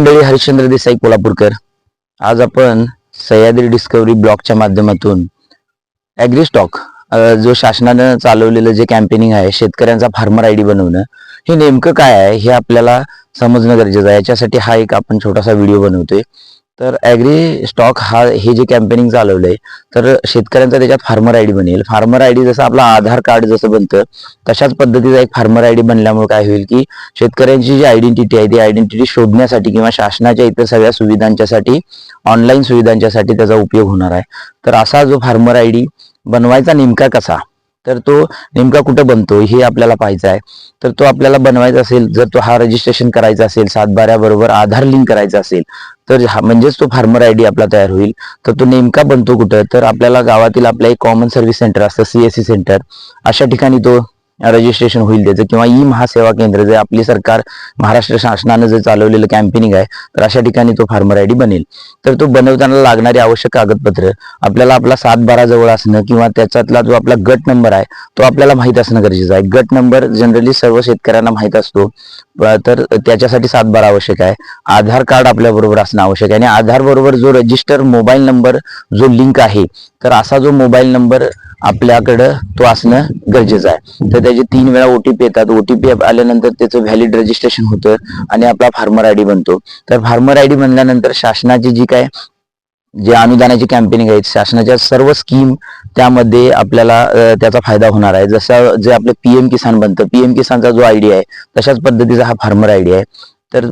मंडळी हरिश्चंद्र देसाई कोल्हापूरकर. आज आपण सह्याद्री डिस्कवरी ब्लॉगच्या माध्यमातून ॲग्री स्टॉक जो शासनानं चालवलेलं जे कॅम्पेनिंग आहे शेतकऱ्यांचा फार्मर आय डी बनवणं हे नेमकं काय आहे हे आपल्याला समजणं गरजेचं आहे. याच्यासाठी हा एक आपण छोटासा व्हिडिओ बनवतोय. तर ॲग्री स्टॉक हा हे जे कॅम्पेनिंग चालवलंय तर शेतकऱ्यांचा त्याच्यात फार्मर आय डी बनेल. फार्मर आय डी जसं आपलं आधार कार्ड जसं बनतं तशाच पद्धतीचा एक फार्मर आय डी बनल्यामुळे काय होईल की शेतकऱ्यांची जी आयडेंटिटी आहे ती आयडेंटिटी शोधण्यासाठी किंवा शासनाच्या इतर सगळ्या सुविधांच्यासाठी ऑनलाईन सुविधांच्यासाठी त्याचा उपयोग होणार आहे. तर असा जो फार्मर आय डी बनवायचा नेमका कसा? तर तो नेमका कुठं बनतो हे आपल्याला पाहायचं आहे. तर तो आपल्याला बनवायचा असेल जर तो हा रजिस्ट्रेशन करायचा असेल सातबाऱ्याबरोबर आधार लिंक करायचा असेल तर हा म्हणजेच तो फार्मर आय डी आपला तयार होईल. तर तो नेमका बनतो कुठं? तर आपल्याला गावातील आपलं एक कॉमन सर्व्हिस सेंटर असतं सीएससी सेंटर अशा ठिकाणी तो रजिस्ट्रेशन होईल त्याचं किंवा ई महासेवा केंद्र जे आपली सरकार महाराष्ट्र शासनानं जे चालवलेलं कॅम्पेनिंग आहे तर अशा ठिकाणी तो फार्मर आय डी बनेल. तर तो बनवताना लागणारी आवश्यक कागदपत्र आपल्याला आपला सात बारा जवळ असणं किंवा त्याच्यातला जो आपला गट नंबर आहे तो आपल्याला माहीत असणं गरजेचं आहे. गट नंबर जनरली सर्व शेतकऱ्यांना माहीत असतो. तर त्याच्यासाठी सात बारा आवश्यक आहे. आधार कार्ड आपल्याबरोबर असणं आवश्यक आहे. आणि आधार बरोबर जो रजिस्टर मोबाईल नंबर जो लिंक आहे तर असा जो मोबाईल नंबर आपल्याकडं तो असणं गरजेचं आहे. तर त्याचे तीन वेळा ओटीपी येतात. ओटीपी आल्यानंतर त्याचं व्हॅलिड रजिस्ट्रेशन होतं आणि आपला फार्मर आय डी बनतो. तर फार्मर आय डी बनल्यानंतर शासनाची जी काय जे अनुदानाची कॅम्पेनिंग आहेत शासनाच्या सर्व स्कीम त्यामध्ये आपल्याला त्याचा फायदा होणार आहे. जसं जे आपलं पीएम किसान बनतं. पीएम किसानचा जो आयडी आहे तशाच पद्धतीचा हा फार्मर आयडी आहे. तर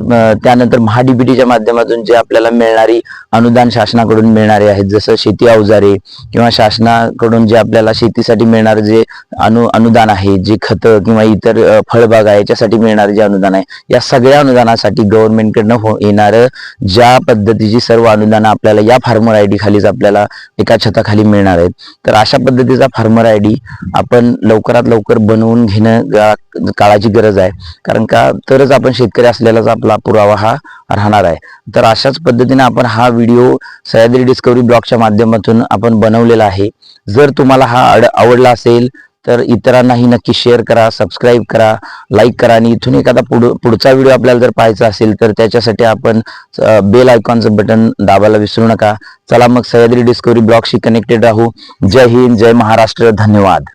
त्यानंतर महाडीबीटीच्या माध्यमातून जे आपल्याला मिळणारी अनुदान शासनाकडून मिळणारे आहेत जसं शेती अवजारे किंवा शासनाकडून जे आपल्याला शेतीसाठी मिळणारे जे अनु अनुदान आहे जे खतं किंवा इतर फळबाग आहे याच्यासाठी मिळणारे जे अनुदान आहे या सगळ्या अनुदानासाठी गव्हर्नमेंटकडनं हो येणारं ज्या पद्धतीची सर्व अनुदानं आपल्याला या फार्मर आय डी खालीच आपल्याला एका छताखाली मिळणार आहेत. तर अशा पद्धतीचा फार्मर आय डी आपण लवकरात लवकर बनवून घेणं काळाची गरज आहे. कारण का तरच आपण शेतकरी असलेलाच आपला पुरावा हा राहणार आहे. तर अशाच पद्धतीने आपण हा व्हिडिओ सह्याद्री डिस्कवरी ब्लॉगच्या माध्यमातून आपण बनवलेला आहे. जर तुम्हाला हा आड- आवडला असेल तर इतरांनाही नक्की शेअर करा सबस्क्राईब करा लाईक करा आणि इथून एखादा पुढ पुढचा व्हिडिओ आपल्याला जर पाहायचा असेल तर त्याच्यासाठी आपण बेल आयकॉनचं बटन दाबायला विसरू नका. चला मग सह्याद्री डिस्कवरी ब्लॉगशी कनेक्टेड राहू. जय हिंद जय महाराष्ट्र धन्यवाद.